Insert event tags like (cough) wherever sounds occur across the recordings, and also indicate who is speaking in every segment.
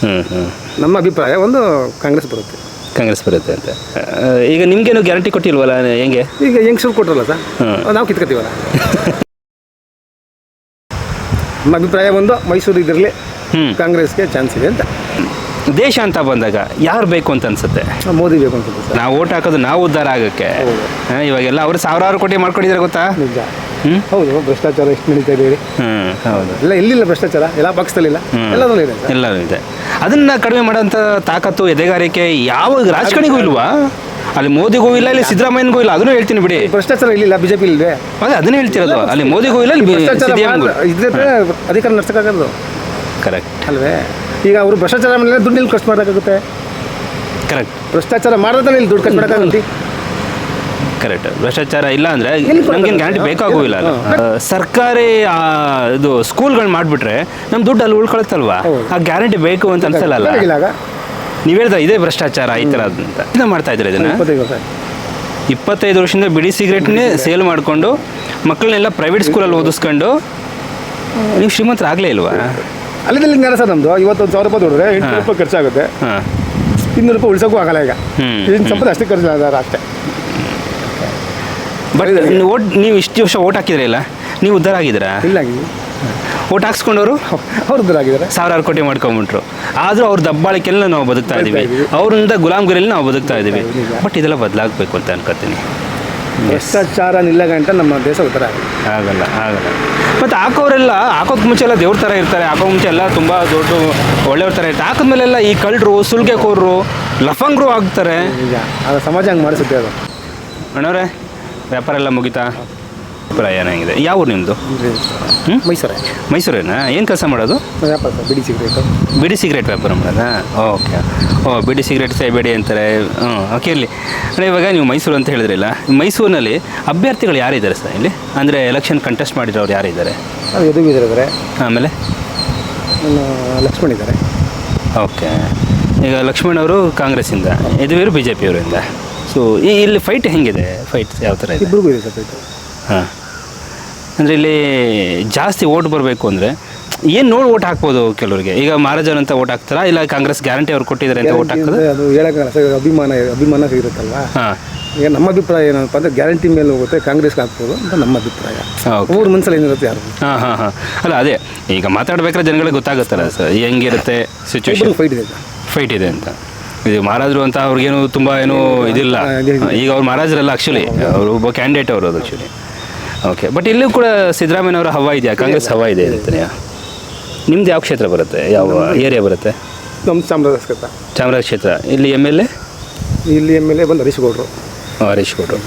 Speaker 1: ಹ್ಞೂ ಹ್ಞೂ
Speaker 2: ನಮ್ಮ ಅಭಿಪ್ರಾಯ ಒಂದು ಕಾಂಗ್ರೆಸ್ ಬರುತ್ತೆ.
Speaker 1: ಕಾಂಗ್ರೆಸ್ ಬರುತ್ತೆ ಅಂತ. ಆ, ಈಗ ನಿಮ್ಗೇನು ಗ್ಯಾರಂಟಿ ಕೊಟ್ಟಿಲ್ವಲ್ಲ ಹೆಂಗೆ?
Speaker 2: ಈಗ ಹೆಂಗ್ಸರು ಕೊಟ್ರಲ್ಲ ಸರ್.
Speaker 1: ಹ್ಮ್.
Speaker 2: ನಾವು ಕಿತ್ಕೋತೀವಲ್ಲ. ನಮ್ಮ ಅಭಿಪ್ರಾಯ ಒಂದು ಮೈಸೂರು ಇದರಲ್ಲಿ
Speaker 1: ಹ್ಞೂ
Speaker 2: ಕಾಂಗ್ರೆಸ್ಗೆ ಚಾನ್ಸ್ ಇದೆ ಅಂತ.
Speaker 1: ದೇಶ ಅಂತ ಬಂದಾಗ ಯಾರು ಬೇಕು ಅಂತ ಅನ್ಸುತ್ತೆ?
Speaker 2: ಮೋದಿ ಬೇಕು ಅನ್ಸುತ್ತೆ ಸರ್.
Speaker 1: ನಾವು ಓಟ್ ಹಾಕೋದು ನಾವು ಉದ್ಧಾರ ಆಗಕ್ಕೆ.
Speaker 2: ಹೌದು.
Speaker 1: ಆ, ಇವಾಗೆಲ್ಲ ಅವರು ಸಾವಿರಾರು ಕೋಟಿ ಮಾಡ್ಕೊಂಡಿದ್ದಾರೆ ಗೊತ್ತಾ?
Speaker 2: ನಿಜ. ಹೌದು ಭ್ರಷ್ಟಾಚಾರ ಎಷ್ಟು ನಡೀತಾ ಇದೆ ಹೇಳಿ.
Speaker 1: ಹೌದು.
Speaker 2: ಇಲ್ಲ ಎಲ್ಲಿಲ್ಲ ಭ್ರಷ್ಟಾಚಾರ ಎಲ್ಲ ಪಕ್ಷದಲ್ಲಿಲ್ಲ.
Speaker 1: ಇಲ್ಲ
Speaker 2: ಎಲ್ಲದರಲ್ಲೂ ಇದೆ. ಸರ್
Speaker 1: ಎಲ್ಲರೂ ಇದೆ. ಅದನ್ನ ಕಡಿಮೆ ಮಾಡೋಂಥ ತಾಕತ್ತು ಎದೆಗಾರಿಕೆ ಯಾವ ರಾಜಕಾರಣಿಗೂ ಇಲ್ವಾ? ಅಲ್ಲಿ ಮೋದಿಗೂ ಇಲ್ಲ ಇಲ್ಲಿ ಸಿದ್ದರಾಮಯ್ಯನಿಗೂ ಇಲ್ಲ ಅದನ್ನು ಹೇಳ್ತೀನಿ ಬಿಡಿ.
Speaker 2: ಭ್ರಷ್ಟಾಚಾರ ಇಲ್ಲಿಲ್ಲ ಬಿಜೆಪಿ ಇಲ್ಲದೆ
Speaker 1: ಅದೇ ಅದನ್ನೇ ಹೇಳ್ತಿರೋದು. ಅಲ್ಲಿ ಮೋದಿಗೂ ಇಲ್ಲ
Speaker 2: ಇದ್ರೆ ಅಧಿಕಾರ ನಡ್ಸಕ್ಕಾಗದು
Speaker 1: ಕರೆಕ್ಟ್
Speaker 2: ಅಲ್ವೇ? ಈಗ ಅವರು ಭ್ರಷ್ಟಾಚಾರ ಮೇಲೆ ದುಡ್ಡು ಇಲ್ಲಿ ಖರ್ಚು ಮಾಡೋಕ್ಕಾಗುತ್ತೆ
Speaker 1: ಕರೆಕ್ಟ್
Speaker 2: ಭ್ರಷ್ಟಾಚಾರ ಮಾಡೋದ್ರೆ ಇಲ್ಲಿ ದುಡ್ಡು ಖರ್ಚು ಮಾಡೋಕ್ಕಾಗುತ್ತೆ
Speaker 1: ಕರೆಕ್ಟ್ ಭ್ರಷ್ಟಾಚಾರ ಇಲ್ಲ ಅಂದ್ರೆ? ನಮ್ಗೇನು ಗ್ಯಾರಂಟಿ ಬೇಕಾಗೋದಿಲ್ಲ ಅಲ್ಲ. ಸರ್ಕಾರಿ ಇದು ಸ್ಕೂಲ್ಗಳು ಮಾಡಿಬಿಟ್ರೆ ನಮ್ಮ ದುಡ್ಡು ಅಲ್ಲಿ ಉಳ್ಕೊಳತ್ತಲ್ವಾ? ಆ ಗ್ಯಾರಂಟಿ ಬೇಕು ಅಂತ ಅನ್ಸಲ್ಲ ನೀವು ಹೇಳ್ದ ಇದೇ ಭ್ರಷ್ಟಾಚಾರ ಈ ಥರ ಅಂತ. ಮಾಡ್ತಾ ಇದ್ರೆ ಇದನ್ನ?
Speaker 2: ಇಪ್ಪತ್ತೈದು ವರ್ಷ
Speaker 1: ಇಪ್ಪತ್ತೈದು ವರ್ಷದಿಂದ ಬಿಡಿ ಸಿಗರೇಟ್ನೇ ಸೇಲ್ ಮಾಡಿಕೊಂಡು ಮಕ್ಕಳನ್ನೆಲ್ಲ ಪ್ರೈವೇಟ್ ಸ್ಕೂಲಲ್ಲಿ ಓದಿಸ್ಕೊಂಡು ನೀವು ಶ್ರೀಮಂತರಾಗಲೇ ಇಲ್ವಾ?
Speaker 2: ಅಲ್ಲಿಂದ ಜ್ಞಾನ ಸರ್ ಇವತ್ತು ಇವತ್ತೊಂದು ಸಾವಿರ ರೂಪಾಯಿ ದುಡಿದ್ರೆ ಎಂಟು ರೂಪಾಯಿ ಖರ್ಚಾಗುತ್ತೆ. ಇನ್ನೂರು ರೂಪಾಯಿ ಉಳಿಸೋಕ್ಕೂ ಆಗಲ್ಲ ಈಗ. ಸಂಪದ ಅಷ್ಟೇ ಖರ್ಚು ಅಷ್ಟೇ.
Speaker 1: ಬಟ್ ಓಟ್ ನೀವು ಇಷ್ಟು ವರ್ಷ ಓಟ್ ಹಾಕಿದ್ರೆ ಇಲ್ಲ? ನೀವು ಉದ್ಧಾರ ಆಗಿದ್ದೀರಾ?
Speaker 2: ಇಲ್ಲ
Speaker 1: ಓಟ್ ಹಾಕ್ಸ್ಕೊಂಡವರು?
Speaker 2: ಅವ್ರು ಆಗಿದ್ದಾರೆ.
Speaker 1: ಸಾವಿರಾರು ಕೋಟಿ ಮಾಡ್ಕೊಂಬಿಟ್ರು. ಆದರೂ ಅವ್ರ ದಬ್ಬಾಳಿಕೆಲ್ಲ ನಾವು ಬದುಕ್ತಾ ಇದ್ದೀವಿ. ಅವರಿಂದ ಗುಲಾಮ್ಗಿರಿಯಲ್ಲಿ ನಾವು ಬದುಕ್ತಾ ಇದ್ದೀವಿ. ಬಟ್ ಇದೆಲ್ಲ ಬದಲಾಗಬೇಕು ಅಂತ ಅನ್ಕೋತೀನಿ.
Speaker 2: ಭ್ರಷ್ಟಾಚಾರ ನಿಲ್ಲಗಂಟ ನಮ್ಮ ದೇಶ ಉತ್ತರ
Speaker 1: ಆಗಲ್ಲ ಆಗಲ್ಲ. ಮತ್ತು ಹಾಕೋರೆಲ್ಲ ಹಾಕೋಕೆ ಮುಂಚೆ ಎಲ್ಲ ದೇವ್ರ ಥರ ಇರ್ತಾರೆ. ಹಾಕೋ ಮುಂಚೆ ಎಲ್ಲ ತುಂಬ ದೊಡ್ಡ ಒಳ್ಳೆಯವ್ರ ಥರ ಇರ್ತಾರೆ. ಹಾಕಿದ್ಮೇಲೆಲ್ಲ ಈ ಕಳ್ಳರು ಸುಲ್ಗೆಕೋರರು ಲಫಂಗ್ರು ಆಗ್ತಾರೆ
Speaker 2: ಸಮಾಜ ಹಂಗೆ ಮಾಡಿಸುತ್ತೆ ಅದು.
Speaker 1: ಅಣ್ಣವ್ರೆ ವ್ಯಾಪಾರ ಎಲ್ಲ ಮುಗಿತಾ? ಪ್ರಯಾಣ ಏನಾಗಿದೆ? ಯಾವ ಊರು ನಿಮ್ಮದು?
Speaker 2: ಮೈಸೂರೇ.
Speaker 1: ಮೈಸೂರೇನಾ? ಏನು ಕೆಲಸ ಮಾಡೋದು?
Speaker 2: ವ್ಯಾಪಾರ ಸರ್ ಬಿಡಿ ಸಿಗರೇಟ್.
Speaker 1: ಬಿಡಿ ಸಿಗರೇಟ್ ವ್ಯಾಪಾರ ಮಾಡೋದಾ? ಓಕೆ. ಓ ಬಿಡಿ ಸಿಗರೇಟ್ ಸೇಬೇಡಿ ಅಂತಾರೆ. ಹ್ಞೂ ಓಕೆ ಇರಲಿ. ಅಂದರೆ ಇವಾಗ ನೀವು ಮೈಸೂರು ಅಂತ ಹೇಳಿದ್ರಲ್ಲ ಮೈಸೂರಿನಲ್ಲಿ ಅಭ್ಯರ್ಥಿಗಳು ಯಾರಿದ್ದಾರೆ ಸರ್ ಇಲ್ಲಿ? ಅಂದರೆ ಎಲೆಕ್ಷನ್ ಕಂಟೆಸ್ಟ್ ಮಾಡಿರೋರು ಯಾರಿದ್ದಾರೆ?
Speaker 2: ಅದು
Speaker 1: ಆಮೇಲೆ?
Speaker 2: ಲಕ್ಷ್ಮಣ್ ಇದ್ದಾರೆ
Speaker 1: ಓಕೆ. ಈಗ ಲಕ್ಷ್ಮಣ್ ಅವರು ಕಾಂಗ್ರೆಸ್ಸಿಂದ ಯದುವೀರು ಬಿ ಜೆ ಪಿಯವರಿಂದ ಸೊ ಈ ಇಲ್ಲಿ ಫೈಟ್ ಹೆಂಗಿದೆ? ಫೈಟ್ ಯಾವ ಥರ ಇದೆ?
Speaker 2: ಇಬ್ಬರಿಗೂ ಇದೆ ಸರ್ ಫೈಟ್
Speaker 1: ಹಾಂ. ಅಂದರೆ ಇಲ್ಲಿ ಜಾಸ್ತಿ ಓಟ್ ಬರಬೇಕು ಅಂದರೆ ಏನು ನೋಡಿ ಓಟ್ ಹಾಕ್ಬೋದು ಕೆಲವರಿಗೆ? ಈಗ ಮಹಾರಾಜನ್ ಅಂತ ಓಟ್ ಹಾಕ್ತಾರಾ? ಇಲ್ಲ ಕಾಂಗ್ರೆಸ್ ಗ್ಯಾರಂಟಿ ಅವ್ರು ಕೊಟ್ಟಿದ್ದಾರೆ ಅಂತ ಓಟ್ ಹಾಕೋದು
Speaker 2: ಅದು ಹೇಳೋಕ್ಕಲ್ಲ ಸರ್ ಅಭಿಮಾನ ಅಭಿಮಾನ ಇರುತ್ತಲ್ವಾ?
Speaker 1: ಹಾಂ.
Speaker 2: ಈಗ ನಮ್ಮ ಅಭಿಪ್ರಾಯ ಏನಪ್ಪ ಅಂದರೆ ಗ್ಯಾರಂಟಿ ಮೇಲೆ ಹೋಗುತ್ತೆ ಕಾಂಗ್ರೆಸ್ಗೆ ಹಾಕ್ಬೋದು ಅಂತ ನಮ್ಮ ಅಭಿಪ್ರಾಯ. ಮೂರು ಮನಸ್ಸಲ್ಲಿ ಏನಿರುತ್ತೆ ಯಾರು?
Speaker 1: ಹಾಂ ಹಾಂ ಹಾಂ. ಅಲ್ಲ ಅದೇ ಈಗ ಮಾತಾಡ್ಬೇಕಾದ್ರೆ ಜನಗಳಿಗೆ ಗೊತ್ತಾಗುತ್ತಲ್ಲ ಸರ್ ಹೆಂಗಿರುತ್ತೆ ಸಿಚುವೇಶನ್
Speaker 2: ಫೈಟ್ ಇದೆ
Speaker 1: ಫೈಟ್ ಇದೆ ಅಂತ. ಇದು ಮಹಾರಾಜರು ಅಂತ ಅವ್ರಿಗೇನು ತುಂಬ ಏನು ಇದಿಲ್ಲ.
Speaker 2: ಹಾ.
Speaker 1: ಈಗ ಅವ್ರು ಮಹಾರಾಜರಲ್ಲ ಆ್ಯಕ್ಚುಲಿ ಅವರು ಒಬ್ಬ ಕ್ಯಾಂಡಿಡೇಟ್ ಅವರು ಅದು ಆ್ಯಕ್ಚುಲಿ ಓಕೆ ಬಟ್ ಇಲ್ಲೂ ಕೂಡ ಸಿದ್ದರಾಮಯ್ಯನವರ ಹವಾ ಇದೆಯಾ? ಕಾಂಗ್ರೆಸ್ ಹವಾ ಇದೆ ಅಂತಾನೆ ನಿಮ್ದು ಯಾವ ಕ್ಷೇತ್ರ ಬರುತ್ತೆ? ಯಾವ ಏರಿಯಾ ಬರುತ್ತೆ?
Speaker 2: ನಮ್ಮ ಚಾಮರಾಜಸ್ಕೃತ
Speaker 1: ಚಾಮರಾಜ ಕ್ಷೇತ್ರ. ಇಲ್ಲಿ ಎಂ ಎಲ್ ಎ
Speaker 2: ಇಲ್ಲಿ ಎಂ ಎಲ್ ಎ ಬಂದು ಹರೀಶ್ ಗೌಡ್ರು.
Speaker 1: ಹರೀಶ್ ಗೌಡ್ರು.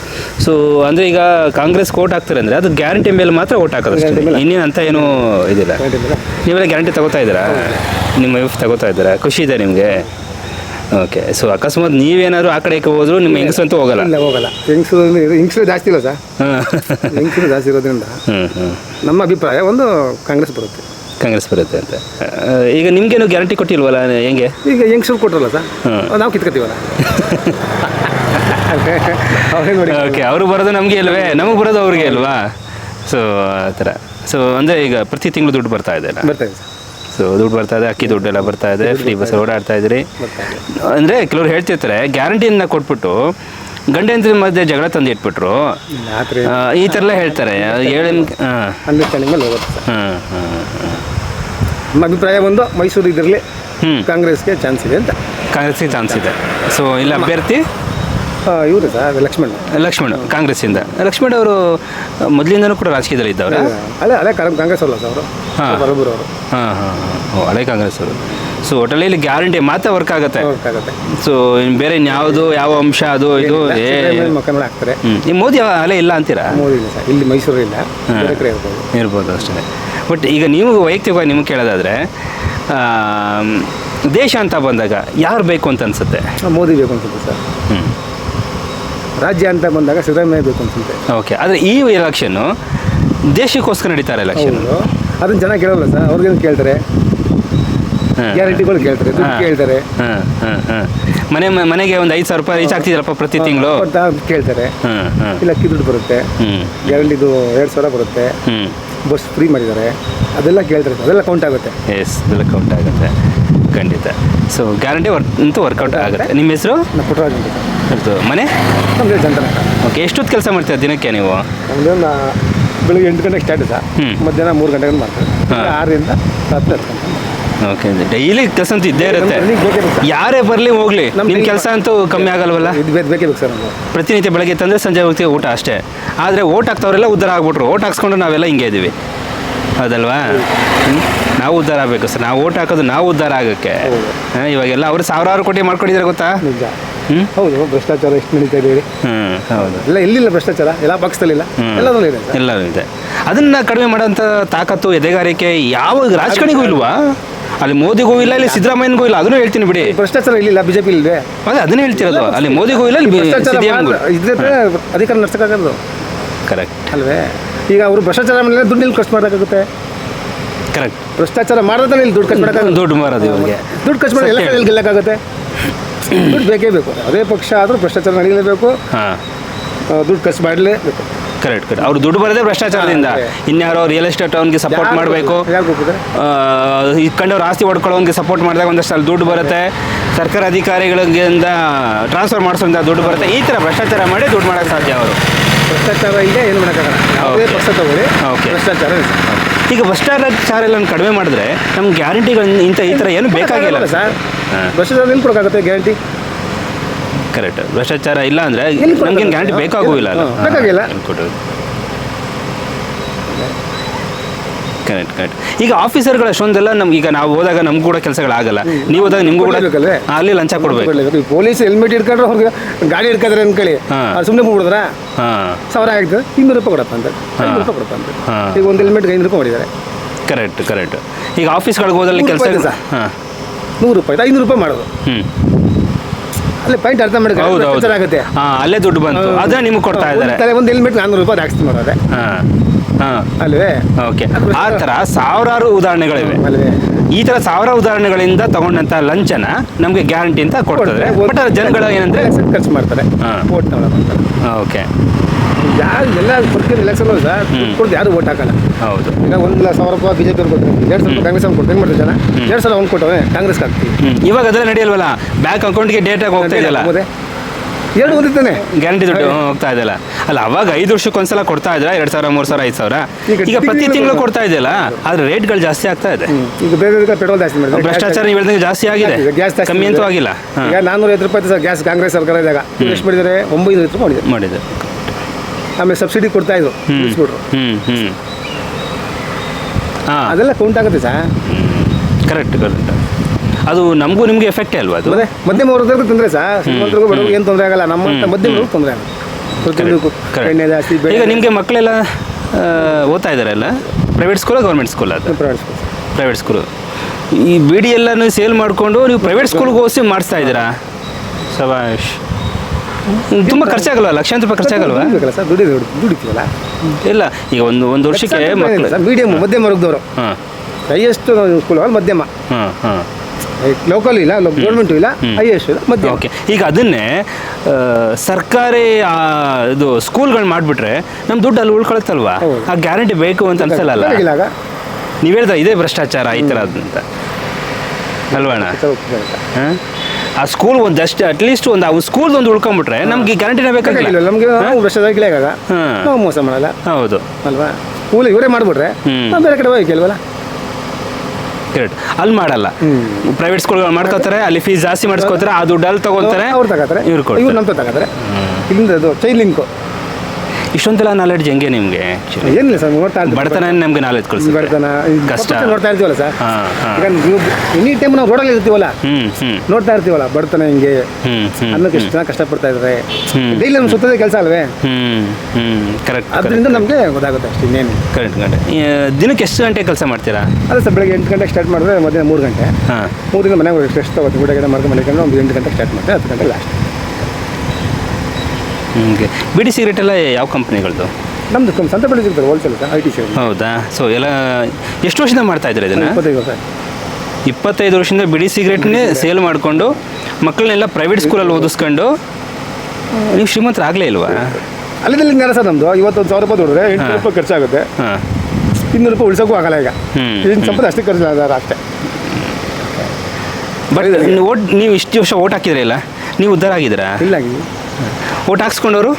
Speaker 1: ಸೊ ಅಂದರೆ ಈಗ ಕಾಂಗ್ರೆಸ್ ಓಟ್ ಹಾಕ್ತಾರೆ ಅಂದರೆ ಅದು ಗ್ಯಾರಂಟಿ ಮೇಲೆ ಮಾತ್ರ ಓಟ್ ಹಾಕೋದು. ಇನ್ನೇನು ಅಂತ ಏನೂ ಇದಿಲ್ಲ. ನೀವೆಲ್ಲ ಗ್ಯಾರಂಟಿ ತಗೋತಾ ಇದ್ದೀರಾ? ನಿಮ್ಮ ವೈಫ್ ತಗೋತಾ ಇದ್ದೀರಾ? ಖುಷಿ ಇದೆ ನಿಮಗೆ? ಓಕೆ ಸೊ ಅಕಸ್ಮಾತ್ ನೀವೇನಾದ್ರು ಆ ಕಡೆಗೆ ಹೋದ್ರು ನಿಮ್ಮ ಹೆಂಗಸು ಅಂತೂ ಹೋಗಲ್ಲ?
Speaker 2: ಇಲ್ಲ ಹೋಗಲ್ಲ. ಹೆಂಗ್ಸು ಹೆಂಗ್ಸರು ಜಾಸ್ತಿ ಇಲ್ಲ ಸರ್.
Speaker 1: ಹಾಂ.
Speaker 2: ಹೆಂಗ್ಸರು ಜಾಸ್ತಿ ಇರೋದ್ರಿಂದ ನಮ್ಮ ಅಭಿಪ್ರಾಯ ಒಂದು ಕಾಂಗ್ರೆಸ್ ಬರುತ್ತೆ.
Speaker 1: ಕಾಂಗ್ರೆಸ್ ಬರುತ್ತೆ ಅಂತ. ಈಗ ನಿಮ್ಗೇನು ಗ್ಯಾರಂಟಿ ಕೊಟ್ಟಿಲ್ವಲ್ಲ ಹೆಂಗೆ?
Speaker 2: ಈಗ ಹೆಂಗ್ಸು ಕೊಟ್ರಲ್ಲ ಸರ್. ನಾವು ಕಿತ್ಕೊತೀವಲ್ಲ
Speaker 1: ಓಕೆ (laughs) ಅವರು ಬರೋದು ನಮಗೆ ಇಲ್ವೇ ನಮಗೆ ಬರೋದು ಅವ್ರಿಗೆ ಅಲ್ವಾ? ಸೊ ಆ ಥರ. ಸೊ ಅಂದರೆ ಈಗ ಪ್ರತಿ ತಿಂಗಳು ದುಡ್ಡು ಬರ್ತಾ ಇದೆ
Speaker 2: ಬರ್ತಾ ಇದೆ ಸರ್.
Speaker 1: ಸೊ ದುಡ್ಡು ಬರ್ತಾ ಇದೆ ಅಕ್ಕಿ ದುಡ್ಡು ಎಲ್ಲ ಬರ್ತಾ ಇದೆ ಫ್ರೀ ಬಸ್ ಓಡಾಡ್ತಾ ಇದ್ರಿ. ಅಂದ್ರೆ ಕೆಲವ್ರು ಹೇಳ್ತಿರ್ತಾರೆ ಗ್ಯಾರಂಟಿನ ಕೊಟ್ಬಿಟ್ಟು ಗಂಡ ಹೆಂಡತಿ ಮಧ್ಯೆ ಜಗಳ ತಂದು ಇಟ್ಬಿಟ್ರು. ಈ ಥರ ಎಲ್ಲ ಹೇಳ್ತಾರೆ.
Speaker 2: ನಮ್ಮ ಅಭಿಪ್ರಾಯ ಒಂದು ಮೈಸೂರು ಇದರಲ್ಲಿ ಕಾಂಗ್ರೆಸ್ಗೆ ಚಾನ್ಸ್ ಇದೆ ಅಂತ.
Speaker 1: ಕಾಂಗ್ರೆಸ್ಗೆ ಚಾನ್ಸ್ ಇದೆ. ಸೊ ಇಲ್ಲ ಅಭ್ಯರ್ಥಿ?
Speaker 2: ಇವರು ಸರ್ ಲಕ್ಷ್ಮಣ್.
Speaker 1: ಲಕ್ಷ್ಮಣ್ ಕಾಂಗ್ರೆಸ್ಸಿಂದ. ಲಕ್ಷ್ಮಣ್ ಅವರು ಮೊದಲಿಂದನೂ ಕೂಡ ರಾಜಕೀಯದಲ್ಲಿ ಇದ್ದವರು?
Speaker 2: ಅಲ್ಲೇ ಅಲ್ಲೇ ಕಾಂಗ್- ಕಾಂಗ್ರೆಸ್ ಅಲ್ಲ ಸರ್ ಅವರು.
Speaker 1: ಹಾ.
Speaker 2: ಬರಬರು ಅವರು.
Speaker 1: ಹಾಂ ಹಾಂ ಓ ಹಳೆ ಕಾಂಗ್ರೆಸ್ ಅವರು. ಸೊ ಒಟ್ಟಲ್ಲಿ ಇಲ್ಲಿ ಗ್ಯಾರಂಟಿ ಮಾತ್ರ ವರ್ಕ್ ಆಗುತ್ತೆ. ಸೊ ಇನ್ನು ಬೇರೆ ಇನ್ಯಾವುದು ಯಾವ ಅಂಶ ಅದು ಇದು ಏ
Speaker 2: ಮಕ್ಕ ನೋಡಿ ಹಾಕ್ತಾರೆ.
Speaker 1: ಈ ಮೋದಿ ಅಲೆ ಇಲ್ಲ ಅಂತೀರಾ?
Speaker 2: ಮೋದಿ ಇಲ್ಲ ಸರ್. ಇಲ್ಲಿ ಮೈಸೂರು ಇಲ್ಲ. ಇರ್ಬೋದು.
Speaker 1: ಇರ್ಬೋದು ಅಷ್ಟೇ. ಬಟ್ ಈಗ ನೀವು ವೈಯಕ್ತಿಕವಾಗಿ ನಿಮ್ಗೆ ಕೇಳೋದಾದ್ರೆ ದೇಶ ಅಂತ ಬಂದಾಗ ಯಾರು ಬೇಕು ಅಂತ ಅನ್ಸುತ್ತೆ?
Speaker 2: ಮೋದಿ ಬೇಕು ಅನ್ಸುತ್ತೆ ಸರ್.
Speaker 1: ಹ್ಞೂ
Speaker 2: ರಾಜ್ಯ ಅಂತ ಬಂದಾಗ ಸಿದ್ದರಾಮಯ್ಯ ಬೇಕು ಅನ್ಸುತ್ತೆ
Speaker 1: ಓಕೆ ಆದರೆ ಈ ಎಲೆಕ್ಷನ್ನು ದೇಶಕ್ಕೋಸ್ಕರ ನಡೀತಾರೆ ಎಲೆಕ್ಷನ್
Speaker 2: ಅದನ್ನ ಜನ ಕೇಳಲ್ಲ ಸರ್ ಅವ್ರಿಗೇನು ಕೇಳ್ತಾರೆ? ಗ್ಯಾರಂಟಿಗಳು ಕೇಳ್ತಾರೆ ದುಡ್ಡು ಕೇಳ್ತಾರೆ.
Speaker 1: ಹಾಂ ಹಾಂ ಹಾಂ. ಮನೆ ಮನೆಗೆ ಒಂದು ಐದು ಸಾವಿರ ರೂಪಾಯಿ ರೀಚ್ ಆಗ್ತಿದ್ರಪ್ಪ ಪ್ರತಿ ತಿಂಗಳು?
Speaker 2: ಅಂತ ಕೇಳ್ತಾರೆ.
Speaker 1: ಹಾಂ ಹಾಂ.
Speaker 2: ಇಲ್ಲ ಅಕ್ಕಿ ದುಡ್ಡು ಬರುತ್ತೆ. ಗ್ಯಾರಂಟಿದು ಎರಡು ಸಾವಿರ ಬರುತ್ತೆ. ಬಸ್ ಫ್ರೀ ಮಾಡಿದ್ದಾರೆ. ಅದೆಲ್ಲ ಕೇಳ್ತಾರೆ ಅದೆಲ್ಲ ಕೌಂಟ್ ಆಗುತ್ತೆ.
Speaker 1: ಎಸ್ ಅದೆಲ್ಲ ಕೌಂಟ್ ಆಗುತ್ತೆ. ಖಂಡಿತ. ಸೊ ಗ್ಯಾರಂಟಿ ವರ್ಕ್ ಅಂತೂ ವರ್ಕೌಟ್ ಆಗುತ್ತೆ. ನಿಮ್ಮ ಹೆಸರು?
Speaker 2: ಪುಟ್ಟರಾಜ್ ಅಂತ ಸರ್
Speaker 1: ಅದು ಮನೆ
Speaker 2: ನಮ್ಮದೇ
Speaker 1: ಓಕೆ ಎಷ್ಟೊತ್ತು ಕೆಲಸ ಮಾಡ್ತೀರಾ ದಿನಕ್ಕೆ ನೀವು?
Speaker 2: ನಾ ಬೆಳಿಗ್ಗೆ ಎಂಟು ಗಂಟೆಗೆ ಸ್ಟಾರ್ಟ್ ಸರ್
Speaker 1: ಹ್ಮ್.
Speaker 2: ಮಧ್ಯಾಹ್ನ ಮೂರು ಗಂಟೆಗೆ ಮಾಡ್ತೀವಿ.
Speaker 1: ಹಾ.
Speaker 2: ಆರರಿಂದ ಹತ್ತು ಗಂಟೆ
Speaker 1: ಓಕೆ ಡೈಲಿ ಕೆಲಸ ಅಂತೂ ಇದ್ದೇ ಇರುತ್ತೆ.
Speaker 2: ನಮ್ಗೆ ಬೇಕೇ ಬೇಕು ಸರ್.
Speaker 1: ಯಾರೇ ಬರಲಿ ಹೋಗ್ಲಿ
Speaker 2: ನಮ್ಗೆ
Speaker 1: ನಿಮ್ಮ ಕೆಲಸ ಅಂತೂ ಕಮ್ಮಿ ಆಗಲ್ವಲ್ಲ?
Speaker 2: ಇದು ಬೇಕೇ ಬೇಕೇ ಬೇಕು ಸರ್ ನಮಗೆ
Speaker 1: ಪ್ರತಿನಿತ್ಯ ಬೆಳಗ್ಗೆ ತಂದರೆ ಸಂಜೆ ಹೋಗ್ತೀವಿ ಊಟ ಅಷ್ಟೇ. ಆದರೆ ಓಟ್ ಹಾಕ್ತವ್ರೆಲ್ಲ ಉದ್ಧಾರ ಆಗ್ಬಿಟ್ರು. ಓಟ್ ಹಾಕ್ಸ್ಕೊಂಡು ನಾವೆಲ್ಲ ಹಿಂಗೆ ಇದ್ದೀವಿ ಹೌದಲ್ವಾ? ಹ್ಮ್? ನಾವು ಉದ್ಧಾರ ಆಗಬೇಕು ಸರ್. ನಾವು ಓಟ್ ಹಾಕೋದು ನಾವು ಉದ್ಧಾರ ಆಗೋಕ್ಕೆ.
Speaker 2: ಹೌದು.
Speaker 1: ಹಾ, ಇವಾಗೆಲ್ಲ ಅವರು ಸಾವಿರಾರು ಕೋಟಿ ಮಾಡ್ಕೊಂಡಿದ್ದಾರೆ ಗೊತ್ತಾ?
Speaker 2: ನಿಜ. ಹೌದು ಭ್ರಷ್ಟಾಚಾರ ಎಷ್ಟು ನಡೀತಾ ಇದೆ ಹೇಳಿ.
Speaker 1: ಹ್ಞೂ ಹೌದು.
Speaker 2: ಎಲ್ಲ ಎಲ್ಲಿಲ್ಲ ಭ್ರಷ್ಟಾಚಾರ ಎಲ್ಲ ಪಕ್ಷದಲ್ಲಿಲ್ಲ
Speaker 1: ಇಲ್ಲ
Speaker 2: ಎಲ್ಲದರಲ್ಲೂ ಇದೆ.
Speaker 1: ಎಲ್ಲರೂ ಇದೆ. ಅದನ್ನ ಕಡಿಮೆ ಮಾಡೋಂಥ ತಾಕತ್ತು ಎದೆಗಾರಿಕೆ ಯಾವ ರಾಜಕಾರಣಿಗೂ ಇಲ್ವಾ? ಅಲ್ಲಿ ಮೋದಿಗೂ ಇಲ್ಲ ಇಲ್ಲಿ ಸಿದ್ದರಾಮಯ್ಯನಿಗೂ ಇಲ್ಲ ಅದನ್ನು ಹೇಳ್ತೀನಿ ಬಿಡಿ.
Speaker 2: ಭ್ರಷ್ಟಾಚಾರ ಇಲ್ಲ ಬಿಜೆಪಿ ಇಲ್ಲದೆ
Speaker 1: ಅದೇ ಅದನ್ನೇ ಹೇಳ್ತಿರೋದು. ಅಲ್ಲಿ ಮೋದಿಗೂ ಇಲ್ಲ ಇಲ್ಲಿ.
Speaker 2: ಇದ್ರೆ ಅಧಿಕಾರ ನಡೆಸಕ್ಕಾಗಲ್ಲ
Speaker 1: ಕರೆಕ್ಟ್
Speaker 2: ಅಲ್ವೇ? ಈಗ ಅವರು ಭ್ರಷ್ಟಾಚಾರ ಮೇಲೆ ದುಡ್ಡು ಇಲ್ಲಿ ಖರ್ಚು ಮಾಡೋಕ್ಕಾಗುತ್ತೆ
Speaker 1: ಕರೆಕ್ಟ್
Speaker 2: ಭ್ರಷ್ಟಾಚಾರ ಮಾಡೋದ್ರೆ ಇಲ್ಲಿ ದುಡ್ಡು ಖರ್ಚು ಮಾಡೋಕ್ಕಾಗುತ್ತೆ
Speaker 1: ದುಡ್ಡು ಮಾರೋದು ಇವ್ರಿಗೆ.
Speaker 2: ದುಡ್ಡು ಖರ್ಚು ಮಾಡಿ ಎಲ್ಲ ಗೆಲ್ಲಕ್ಕಾಗುತ್ತೆ. ದುಡ್ಡು ಬೇಕೇ ಬೇಕು. ಅದೇ ಪಕ್ಷ ಆದರೂ ಭ್ರಷ್ಟಾಚಾರ ನಡೀಲೇಬೇಕು.
Speaker 1: ಹಾಂ.
Speaker 2: ದುಡ್ಡು ಖರ್ಚು ಮಾಡಲೇಬೇಕು
Speaker 1: ಕರೆಕ್ಟ್ ಕರೆಕ್ಟ್ ಅವ್ರು ದುಡ್ಡು ಬರೋದೇ ಭ್ರಷ್ಟಾಚಾರದಿಂದ. ಇನ್ಯಾರೋ ರಿಯಲ್ ಎಸ್ಟೇಟ್ ಅವ್ನಿಗೆ ಸಪೋರ್ಟ್ ಮಾಡಬೇಕು? ಇಟ್ಕೊಂಡವ್ರು ಆಸ್ತಿ ಹೊಡ್ಕೊಳ್ಳೋನ್ಗೆ ಸಪೋರ್ಟ್ ಮಾಡಿದಾಗ ಒಂದಷ್ಟು ಅಲ್ಲಿ ದುಡ್ಡು ಬರುತ್ತೆ. ಸರ್ಕಾರ ಅಧಿಕಾರಿಗಳಿಂದ ಟ್ರಾನ್ಸ್ಫರ್ ಮಾಡಿಸೋದ್ರಿಂದ ದುಡ್ಡು ಬರುತ್ತೆ. ಈ ಥರ ಭ್ರಷ್ಟಾಚಾರ ಮಾಡಿ ದುಡ್ಡು ಮಾಡೋಕ್ಕೆ ಸಾಧ್ಯ ಅವರು?
Speaker 2: ಭ್ರಷ್ಟಾಚಾರ ಇಲ್ಲದೆ ಏನು ಮಾಡೋಕ್ಕಾಗಲ್ಲ. ಯಾವುದೇ. ಪಕ್ಷ ತಗೊಳ್ಳಿ. ಭ್ರಷ್ಟಾಚಾರ ಇದೆ.
Speaker 1: ಸ್ಟಾರ್ ಚಾರ್ ಎಲ್ಲ ಕಡಿಮೆ ಮಾಡಿದ್ರೆ ನಮ್ಗೆ ಗ್ಯಾರಂಟಿಗಳು ಇಂಥ ಈ ಥರ ಏನು ಬೇಕಾಗಿಲ್ಲ.
Speaker 2: ಸರ್. ಭ್ರಷ್ಟಾಚಾರ ಏನು ಕೊಡೋಕ್ಕಾಗುತ್ತೆ ಗ್ಯಾರಂಟಿ
Speaker 1: ಕರೆಕ್ಟ್ ಭ್ರಷ್ಟಾಚಾರ ಇಲ್ಲ ಅಂದರೆ
Speaker 2: ನಮ್ಗೆ
Speaker 1: ನಮಗೇನು ಗ್ಯಾರಂಟಿ ಬೇಕಾಗುವಿಲ್ಲ
Speaker 2: ಇಲ್ಲ ಬೇಕಾಗಿಲ್ಲ.
Speaker 1: Correct correct. ಈಗ ಆಫೀಸರ್ಗಳು ಅಷ್ಟೊಂದೆಲ್ಲ ನಮ್ಗೆ ಈಗ ನಾವು ಹೋದಾಗ ನಮ್ಗೆ ಕೂಡ ಕೆಲಸಗಳಾಗಲ್ಲ. ನೀವು ಹೋದಾಗ ನಿಮ್ಗೂ ಕೂಡ? ಅಲ್ಲಿ ಲಂಚ ಕೊಡ್ಬೇಕು.
Speaker 2: ಈ ಪೊಲೀಸ್ ಹೆಲ್ಮೆಟ್ ಇಟ್ಕೊಂಡ್ರೆ ಅವ್ರಿಗೆ ಗಾಡಿ ಹಿಡ್ಕೊಂಡ್ರೆ ಅನ್ಕೊಳ್ಳಿ
Speaker 1: ಹಾ.
Speaker 2: ಸುಮ್ಮನೆ ಬಿಡ್ಬಿಡಿದ್ರ
Speaker 1: ಹಾಂ.
Speaker 2: ಸಾವಿರ ಆಗ್ತದೆ ಇನ್ನೂರು ರೂಪಾಯಿ ಕೊಡಪ್ಪ ಅಂತ. ಐನೂರು ರೂಪಾಯಿ ಕೊಡಪ್ಪ ಅಂತ.
Speaker 1: ಹಾ.
Speaker 2: ಈಗ ಒಂದು ಹೆಲ್ಮೆಟ್ಗೆ ಐನೂರು ರೂಪಾಯಿ ಮಾಡಿದ್ದಾರೆ.
Speaker 1: Correct correct. ಈಗ ಆಫೀಸ್ಗಳಿಗೆ ಹೋದಲ್ಲಿ
Speaker 2: ನೂರು
Speaker 1: ಕೆಲಸ
Speaker 2: ರೂಪಾಯಿ
Speaker 1: ಹಾಂ.
Speaker 2: ನೂರು ರೂಪಾಯಿ ಐನೂರು ರೂಪಾಯಿ ಮಾಡೋದು.
Speaker 1: ಹ್ಞೂ
Speaker 2: ಅಲ್ಲಿ ಪಾಯಿಂಟ್ ಅರ್ಥ
Speaker 1: ಹೌದು ಹೌದು.
Speaker 2: ಭ್ರಷ್ಟಾಚಾರ ಆಗುತ್ತೆ.
Speaker 1: ಹಾಂ ಅಲ್ಲೇ ದುಡ್ಡು ಬಂತು. ಅದೇ ನಿಮ್ಗೆ ಕೊಡ್ತಾ ಇದ್ದಾರೆ.
Speaker 2: ಒಂದು ಹೆಲ್ಮೆಟ್ ನಾನ್ನೂರು ರೂಪಾಯಿ ಜಾಸ್ತಿ ಮಾಡೋದೆ.
Speaker 1: ಹಾಂ.
Speaker 2: ಅಲ್ವೇ?
Speaker 1: ಓಕೆ. ಆ ಥರ ಸಾವಿರಾರು ಉದಾಹರಣೆಗಳಿವೆ. ಈ ಥರ ಸಾವಿರ ಉದಾಹರಣೆಗಳಿಂದ ತಗೊಂಡಂತ ಲಂಚನ ನಮಗೆ ಗ್ಯಾರಂಟಿ ಅಂತ ಕೊಡ್ತಾರೆ ಬಟ್ ಜನಗಳ ಏನಂದ್ರೆ
Speaker 2: ಖರ್ಚು ಮಾಡ್ತಾರೆ.
Speaker 1: ಓಕೆ.
Speaker 2: ಯಾರು ಎಲ್ಲ ಕೊಡ್ತೀರಿ? Election sir. ಕೊಡ್ದು ಯಾರು ಓಟ್ ಹಾಕಲ್ಲ.
Speaker 1: ಹೌದು.
Speaker 2: ಈಗ ಒಂದು ಸಾವಿರ ರೂಪಾಯಿ ಬಿಜೆಪಿ ಅವ್ರು ಕೊಡ್ತಾರೆ ಎರಡು ಸಾವಿರ ಕಾಂಗ್ರೆಸ್ ಅವ್ರು ಕೊಡ್ತಾರೆ ಮಾಡ್ತಾರೆ ಜನ? ಎರಡು ಸಾವಿರ ಅವ್ನು ಕೊಟ್ಟವೆ ಕಾಂಗ್ರೆಸ್ಗೆ ಹಾಕ್ತೀವಿ.
Speaker 1: ಇವಾಗ ಅದೆಲ್ಲ ನಡೆಯಲ್ವಲ್ಲ? ಬ್ಯಾಂಕ್ ಅಕೌಂಟ್ಗೆ ಡೇಟಾಗಿ ಹೋಗ್ತಾ ಇದೆಯಲ್ಲ?
Speaker 2: ಎರಡು ಓದಿದ್ದಾನೆ.
Speaker 1: ಗ್ಯಾರಂಟಿ ದುಡ್ಡು ಹೋಗ್ತಾ ಇದೆಯಲ್ಲ. ಅಲ್ಲ ಅವಾಗ ಐದು ವರ್ಷಕ್ಕೆ ಒಂದ್ಸಲ ಕೊಡ್ತಾ ಇದ್ರ? ಎರಡು ಸಾವಿರ ಮೂರು ಸಾವಿರ ಐದು ಸಾವಿರ?
Speaker 2: ಈಗ
Speaker 1: ಪ್ರತಿ
Speaker 2: ತಿಂಗ್ಳು
Speaker 1: ಕೊಡ್ತಾ ಇದೆಯಲ್ಲ ಆದ್ರೆ ರೇಟ್ಗಳು ಜಾಸ್ತಿ ಆಗ್ತಾ ಇದೆ.
Speaker 2: ಈಗ ಬೇರೆ ಬೇರೆ ಪೆಟ್ರೋಲ್ ಜಾಸ್ತಿ ಮಾಡಿದ್ದಾರೆ
Speaker 1: ಭ್ರಷ್ಟಾಚಾರ ನೀವು ಹೇಳಿದಂಗೆ ಜಾಸ್ತಿ ಆಗಿದೆ.
Speaker 2: ಗ್ಯಾಸ್
Speaker 1: ಕಮ್ಮಿ ಅಂತೂ ಆಗಿಲ್ಲ.
Speaker 2: ಈಗ ನಾನ್ನೂರ ಐದು ರೂಪಾಯಿ ಸರ್ ಗ್ಯಾಸ್ ಕಾಂಗ್ರೆಸ್ ಸರ್ಕಾರ ಇದ್ದಾಗ. ಎಷ್ಟು ಮಾಡಿದ್ದಾರೆ? ಒಂಬೈನೂರು ರೂಪಾಯಿ ಮಾಡಿದ್ದಾರೆ.
Speaker 1: ಮಾಡಿದೆ
Speaker 2: ಆಮೇಲೆ ಸಬ್ಸಿಡಿ ಕೊಡ್ತಾ ಇದ್ರು.
Speaker 1: ಹ್ಮ್.
Speaker 2: ನಿಲ್ಲಿಸ್ಬಿಟ್ರು
Speaker 1: ಹ್ಮ್ ಹ್ಮ್. ಹಾಂ.
Speaker 2: ಅದೆಲ್ಲ ಕೌಂಟ್ ಆಗುತ್ತೆ ಸರ್.
Speaker 1: ಕರೆಕ್ಟ್ ಕರೆಕ್ಟ್ ಅದು ನಮಗೂ ನಿಮಗೆ ಎಫೆಕ್ಟೇ ಅಲ್ವಾ ಅದು?
Speaker 2: ಮತ್ತೆ ಮಧ್ಯಮ ವರ್ಗದವ್ರಿಗೂ ತೊಂದರೆ ಸರ್ ಶ್ರೀಮಂತರಿಗೂ ಬಡವ್ರಿಗೆ ಏನು ತೊಂದರೆ ಆಗಲ್ಲ. ನಮ್ಮ ಮಧ್ಯಮ ವರ್ಗಕ್ಕೆ ತೊಂದರೆ ಆಗಲ್ಲ. ಪ್ರತಿಯೊಂದಕ್ಕೂ
Speaker 1: Correct.
Speaker 2: ಎಣ್ಣೆ ಜಾಸ್ತಿ
Speaker 1: ಈಗ ನಿಮಗೆ ಮಕ್ಕಳೆಲ್ಲ ಆ, ಓದ್ತಾ ಇದ್ದಾರಲ್ಲ ಪ್ರೈವೇಟ್ ಸ್ಕೂಲ ಗೌರ್ಮೆಂಟ್ ಸ್ಕೂಲ್ ಅದು?
Speaker 2: ಪ್ರೈವೇಟ್ ಸ್ಕೂಲ್
Speaker 1: ಪ್ರೈವೇಟ್ ಸ್ಕೂಲು ಈ ಬಿಡಿ ಎಲ್ಲನೂ ಸೇಲ್ ಮಾಡಿಕೊಂಡು ನೀವು ಪ್ರೈವೇಟ್ ಸ್ಕೂಲ್ಗೆ ಹೋಗಿ ಮಾಡಿಸ್ತಾ ಇದ್ದೀರಾ? ಸಭಾಶ್ ತುಂಬ ಖರ್ಚಾಗಲ್ವಾ ಲಕ್ಷಾಂತರ ರೂಪಾಯಿ ಖರ್ಚಾಗಲ್ವಾ
Speaker 2: ದುಡಿಬೇಕಲ್ಲ ಸರ್ ದುಡಿ ದುಡಿತೀವಲ್ಲ?
Speaker 1: ಇಲ್ಲ ಈಗ ಒಂದು ಒಂದು ವರ್ಷಕ್ಕೆ ಮಕ್ಕಳು
Speaker 2: ಮಧ್ಯಮ ವರ್ಗದವರು.
Speaker 1: ಹಾಂ.
Speaker 2: ಹೈಯೆಸ್ಟ್ ಸ್ಕೂಲ್ ಮಧ್ಯಮ.
Speaker 1: ಹಾಂ ಹಾಂ.
Speaker 2: ಲೋಕಲ್ ಇಲ್ಲ ಗೌರ್ಮೆಂಟ್ ಇಲ್ಲ ಐ ಎಸ್ ಇಲ್ಲ ಮತ್ತೆ
Speaker 1: ಓಕೆ ಈಗ ಅದನ್ನೇ ಸರ್ಕಾರಿ ಇದು ಸ್ಕೂಲ್ಗಳು ಮಾಡಿಬಿಟ್ರೆ ನಮ್ಮ ದುಡ್ಡು ಅಲ್ಲಿ ಉಳ್ಕೊಳತ್ತಲ್ವಾ. ಆ ಗ್ಯಾರಂಟಿ ಬೇಕು ಅಂತ ಅನ್ಸಲ್ಲ ನೀವು ಹೇಳ್ದ ಇದೇ ಭ್ರಷ್ಟಾಚಾರ ಈ ಥರ ಅಂತ. ಅಲ್ವಣ್ಣ? ಆ ಸ್ಕೂಲ್ ಒಂದು ಜಸ್ಟ್ ಅಟ್ಲೀಸ್ಟ್ ಒಂದು ಆ ಸ್ಕೂಲ್ ಒಂದು ಉಳ್ಕೊಂಡ್ಬಿಟ್ರೆ ನಮ್ಗೆ ಗ್ಯಾರಂಟಿನೇ ಬೇಕಾಗಿಲ್ಲ.
Speaker 2: ನಮಗೆ ಭ್ರಷ್ಟಾಚಾರ ಮೋಸ ಮಾಡಲ್ಲ.
Speaker 1: ಹೌದು.
Speaker 2: ಅಲ್ವಾ? ಸ್ಕೂಲ್ ಇವರೇ ಮಾಡಿಬಿಟ್ರೆ. ಬೇರೆ ಕಡೆ ಹೋಗಿ ಅಲ್ವಲ್ಲ
Speaker 1: ಕರೆಕ್ಟ್ ಅಲ್ಲಿ ಮಾಡಲ್ಲ. ಪ್ರೈವೇಟ್ ಸ್ಕೂಲ್ಗಳು ಮಾಡ್ಕೋತಾರೆ ಅಲ್ಲಿ ಫೀಸ್ ಜಾಸ್ತಿ ಮಾಡಿಸ್ಕೋತಾರೆ ಆ ದುಡ್ಡು ಅಲ್ಲಿ ತಗೊಂತಾರೆ
Speaker 2: ಅವ್ರು ತಗೋತಾರೆ.
Speaker 1: ಇವ್ರು
Speaker 2: ಇವ್ರು
Speaker 1: ಕೊಡ್ತಾರೆ
Speaker 2: ನಮ್ಮ ತಗೋತಾರೆ. ಇಲ್ಲಿಂದ ಅದು ಚೈನ್ ಲಿಂಕು
Speaker 1: ಇಷ್ಟೊಂದೆಲ್ಲ ನಾಲೆಡ್ಜ್ ಹೆಂಗೆ ನಿಮಗೆ
Speaker 2: ಏನಿಲ್ಲ ಸರ್ ನೋಡ್ತಾ ಇರ್ತೀವಿ
Speaker 1: ಬಡತನ ನಮಗೆ ನಾಲೆಡ್ಜ್ ಕಳಿಸಿ
Speaker 2: ಬಡತನ
Speaker 1: ಕಷ್ಟ.
Speaker 2: ನೋಡ್ತಾ ಇರ್ತೀವಲ್ಲ ಸರ್? ಈಗ ನೀವು ಎನಿ ಟೈಮ್ ನಾವು ರೋಡಲ್ಲಿ ಇರ್ತೀವಲ್ಲ ನೋಡ್ತಾ ಇರ್ತೀವಲ್ಲ ಬಡತನ ಹಿಂಗೆ ಅನ್ನೋಕೆ ಎಷ್ಟು ಜನ ಕಷ್ಟಪಡ್ತಾ ಇದ್ದಾರೆ
Speaker 1: ಹ್ಮ್.
Speaker 2: ಡೈಲಿ ನಮ್ಗೆ ಸುತ್ತದೆ ಕೆಲಸ ಅಲ್ವೇ?
Speaker 1: ಕರೆಕ್ಟ್
Speaker 2: ಅದರಿಂದ ನಮಗೆ ಗೊತ್ತಾಗುತ್ತೆ ಅಷ್ಟು ಇನ್ನೇನು.
Speaker 1: ಕರೆಕ್ಟ್ ಗಂಟೆ ದಿನಕ್ಕೆ ಎಷ್ಟು ಗಂಟೆ ಕೆಲಸ ಮಾಡ್ತೀರಾ?
Speaker 2: ಅದೇ ಸರ್ ಬೆಳಗ್ಗೆ ಎಂಟು ಗಂಟೆಗೆ ಸ್ಟಾರ್ಟ್ ಮಾಡಿದ್ರೆ ಮಧ್ಯಾಹ್ನ ಮೂರು ಗಂಟೆ. ಮೂರಿಂದ ಮನೆಗೆ ಹೋಗಿ ಎಷ್ಟು ತಗೋತೀವಿ ಊಟ ಗಿಡ ಮಾಡ್ಕೊಂಡು ಮಲಿಕೊಂಡು ಒಂದು ಎಂಟು ಗಂಟೆಗೆ ಸ್ಟಾರ್ಟ್ ಮಾಡ್ತೀವಿ ಹತ್ತು ಗಂಟೆ ಲಾಸ್ಟ್
Speaker 1: ಹಂಗೆ ಬಿಡಿ ಸಿಗರೇಟ್ ಎಲ್ಲ ಯಾವ ಕಂಪ್ನಿಗಳದ್ದು
Speaker 2: ನಮ್ದು ಸ್ವಲ್ಪ ಸಂತ ಬೆಳೆ ಸಿಗ್ತಾರೆ wholesale sir I T C
Speaker 1: ಹೌದಾ? ಸೊ ಎಲ್ಲ ಎಷ್ಟು ವರ್ಷದಿಂದ ಮಾಡ್ತಾ ಇದ್ದಾರೆ ಇದನ್ನು?
Speaker 2: ಇಪ್ಪತ್ತೈದು ಸರ್
Speaker 1: ಇಪ್ಪತ್ತೈದು ವರ್ಷದಿಂದ ಬಿಡಿ ಸಿಗರೇಟ್ನೇ ಸೇಲ್ ಮಾಡಿಕೊಂಡು ಮಕ್ಕಳನ್ನೆಲ್ಲ ಪ್ರೈವೇಟ್ ಸ್ಕೂಲಲ್ಲಿ ಓದಿಸ್ಕೊಂಡು ನೀವು ಶ್ರೀಮಂತರಾಗಲೇ ಇಲ್ವಾ?
Speaker 2: ಅಲ್ಲಿಂದ ನೆಲ ಸರ್ ನಮ್ಮದು ಇವತ್ತೊಂದು ಸಾವಿರ ರೂಪಾಯಿ ದುಡಿದ್ರೆ ಎಂಟು ರೂಪಾಯಿ ಖರ್ಚಾಗುತ್ತೆ.
Speaker 1: ಹಾಂ.
Speaker 2: ಇನ್ನೂರು ರೂಪಾಯಿ ಉಳಿಸೋಕ್ಕೂ ಆಗಲ್ಲ ಈಗ.
Speaker 1: ಹ್ಮ್,
Speaker 2: ಇನ್ನು ಸಂಪತ್ತು ಅಷ್ಟೇ ಖರ್ಚು ಅದಾರ ಅಷ್ಟೇ
Speaker 1: ಬಟ್ ಓಟ್ ನೀವು ಇಷ್ಟು ವರ್ಷ ಓಟ್ ಹಾಕಿದ್ರಲ್ಲ ನೀವು ಉದ್ಧಾರ ಆಗಿದ್ದೀರಾ?
Speaker 2: ಇಲ್ಲ ಆಗಿದೆ
Speaker 1: ಓಟ್ ಹಾಕ್ಸ್ಕೊಂಡವರು?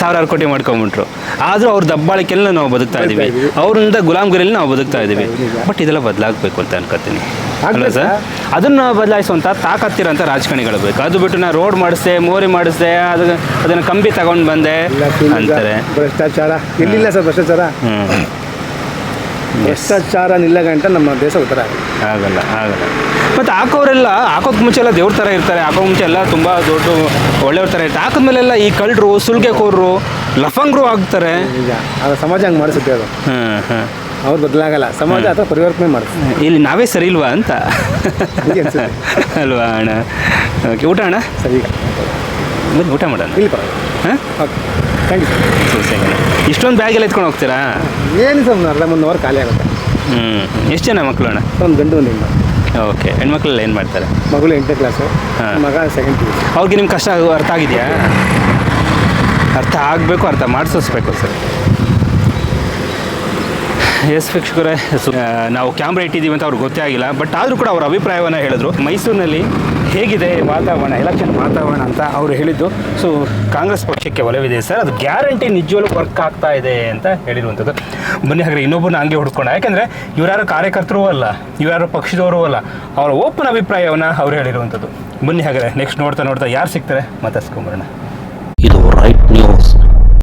Speaker 1: ಸಾವಿರಾರು ಕೋಟಿ ಮಾಡ್ಕೊಂಡ್ಬಿಟ್ರು ಆದರೂ ಅವ್ರ ದಬ್ಬಾಳಿಕೆಲ್ಲ ನಾವು ಬದುಕ್ತಾ ಇದ್ದೀವಿ. ಅವರಿಂದ ಗುಲಾಮ್ಗಿರಿಯಲ್ಲಿ ನಾವು ಬದುಕ್ತಾ ಇದ್ದೀವಿ ಬಟ್ ಇದೆಲ್ಲ ಬದಲಾಗಬೇಕು ಅಂತ ಅನ್ಕೋತೀನಿ. ಅಲ್ಲ? ಸರ್? ಅದನ್ನು ಬದಲಾಯಿಸುವಂಥ ತಾಕತ್ತಿರೋಂಥ ರಾಜಕಾರಣಿಗಳು ಬೇಕು. ಅದು ಬಿಟ್ಟು ನಾ ರೋಡ್ ಮಾಡಿಸ್ದೆ ಮೋರಿ ಮಾಡಿಸ್ದೆ ಅದು ಅದನ್ನು ಕಂಬಿ ತಗೊಂಡು ಬಂದೆ ಅಂತಾರೆ.
Speaker 2: ಭ್ರಷ್ಟಾಚಾರ. ಎಲ್ಲಿಲ್ಲ ಸರ್ ಭ್ರಷ್ಟಾಚಾರ.
Speaker 1: ಹ್ಞೂ
Speaker 2: ಭ್ರಷ್ಟಾಚಾರ ನಿಲ್ಲಗಂಟ ನಮ್ಮ ದೇಶ ಉತ್ತರ
Speaker 1: ಆಗಲ್ಲ ಆಗಲ್ಲ. ಮತ್ತು ಹಾಕೋರೆಲ್ಲ ಹಾಕೋಕ್ ಮುಂಚೆ ಎಲ್ಲ ದೇವ್ರ ಥರ ಇರ್ತಾರೆ. ಹಾಕೋ ಮುಂಚೆ ಎಲ್ಲ ತುಂಬ ದೊಡ್ಡ ಒಳ್ಳೆಯವ್ರ ಥರ ಇರ್ತಾರೆ. ಹಾಕಿದ್ಮೇಲೆಲ್ಲ ಈ ಕಳ್ಳರು ಸುಲ್ಗೆಕೋರರು ಲಫಂಗ್ರು ಆಗ್ತಾರೆ
Speaker 2: ಈಗ ಅದು ಸಮಾಜ ಹಂಗೆ ಮಾಡಿಸುತ್ತೆ ಅದು.
Speaker 1: ಹಾಂ ಹಾಂ.
Speaker 2: ಅವ್ರು ಬದಲಾಗಲ್ಲ. ಸಮಾಜ ಅಥವಾ ಪರಿವರ್ತನೆ ಮಾಡ್ತಾರೆ
Speaker 1: ಇಲ್ಲಿ ನಾವೇ ಸರಿ ಇಲ್ವಾ ಅಂತ. ಅಲ್ವಾ ಅಣ್ಣ? ಓಕೆ ಊಟ ಅಣ್ಣ?
Speaker 2: ಸರಿ
Speaker 1: ಊಟ ಮಾಡೋಣ.
Speaker 2: ಇಲ್ಲಿ
Speaker 1: ಹಾಂ?
Speaker 2: ಓಕೆ.
Speaker 1: ಇಷ್ಟೊಂದು ಬ್ಯಾಗ್ ಎಲ್ಲ ಎತ್ಕೊಂಡು ಹೋಗ್ತೀರಾ?
Speaker 2: ಏನು ಸರ್ ಒಂದು ಅರ್ಧ ಮುಂದೆ ಅವರ್ ಖಾಲಿ ಆಗುತ್ತೆ.
Speaker 1: ಹ್ಞೂ ಎಷ್ಟು ಜನ ಮಕ್ಕಳು ಅಣ್ಣ
Speaker 2: ಒಂದು ಗಂಡು ಒಂದು ಹೆಣ್ಣು.
Speaker 1: ಓಕೆ ಹೆಣ್ಮಕ್ಳೆಲ್ಲ ಏನು ಮಾಡ್ತಾರೆ?
Speaker 2: ಮಗಳು ಎಂಟನೇ ಕ್ಲಾಸು. ಮಗ ಸೆಕೆಂಡ್ ಕ್ಲಾಸ್
Speaker 1: ಅವ್ರಿಗೆ ನಿಮ್ಗೆ ಕಷ್ಟ ಅರ್ಥ ಆಗಿದೆಯಾ? ಅರ್ಥ ಆಗಬೇಕು ಅರ್ಥ ಮಾಡಿಸೋಸ್ಬೇಕು ಸರ್. ಎಸ್ ವೀಕ್ಷಕರೇ ನಾವು ಕ್ಯಾಮ್ರಾ ಇಟ್ಟಿದ್ದೀವಿ ಅಂತ ಅವ್ರಿಗೆ ಗೊತ್ತೇ ಆಗಿಲ್ಲ, ಬಟ್ ಆದರೂ ಕೂಡ ಅವ್ರ ಅಭಿಪ್ರಾಯವನ್ನು ಹೇಳಿದ್ರು. ಮೈಸೂರಿನಲ್ಲಿ ಹೇಗಿದೆ ವಾತಾವರಣ ಎಲೆಕ್ಷನ್ ವಾತಾವರಣ ಅಂತ ಅವರು ಹೇಳಿದ್ದು. ಸೊ ಕಾಂಗ್ರೆಸ್ ಪಕ್ಷಕ್ಕೆ ಒಲವಿದೆ ಸರ್, ಅದು ಗ್ಯಾರಂಟಿ ನಿಜವಾಗ್ಲೂ ವರ್ಕ್ ಆಗ್ತಾ ಇದೆ ಅಂತ ಹೇಳಿರುವಂಥದ್ದು. ಬನ್ನಿ ಹಾಗೆ ಇನ್ನೊಬ್ಬರನ್ನ ಹಂಗೆ ಹುಡ್ಕೊಂಡ ಯಾಕೆಂದರೆ ಇವರ್ಯಾರು ಕಾರ್ಯಕರ್ತರೂ ಅಲ್ಲ ಇವರ್ಯಾರು ಪಕ್ಷದವರು ಅಲ್ಲ, ಅವರ ಓಪನ್ ಅಭಿಪ್ರಾಯವನ್ನು ಅವ್ರು ಹೇಳಿರುವಂಥದ್ದು. ಬನ್ನಿ ಹಾಗೆ ನೆಕ್ಸ್ಟ್ ನೋಡ್ತಾ ನೋಡ್ತಾ ಯಾರು ಸಿಗ್ತಾರೆ? ಮಾತಾಡ್ಸ್ಕೊಂಬರೋಣ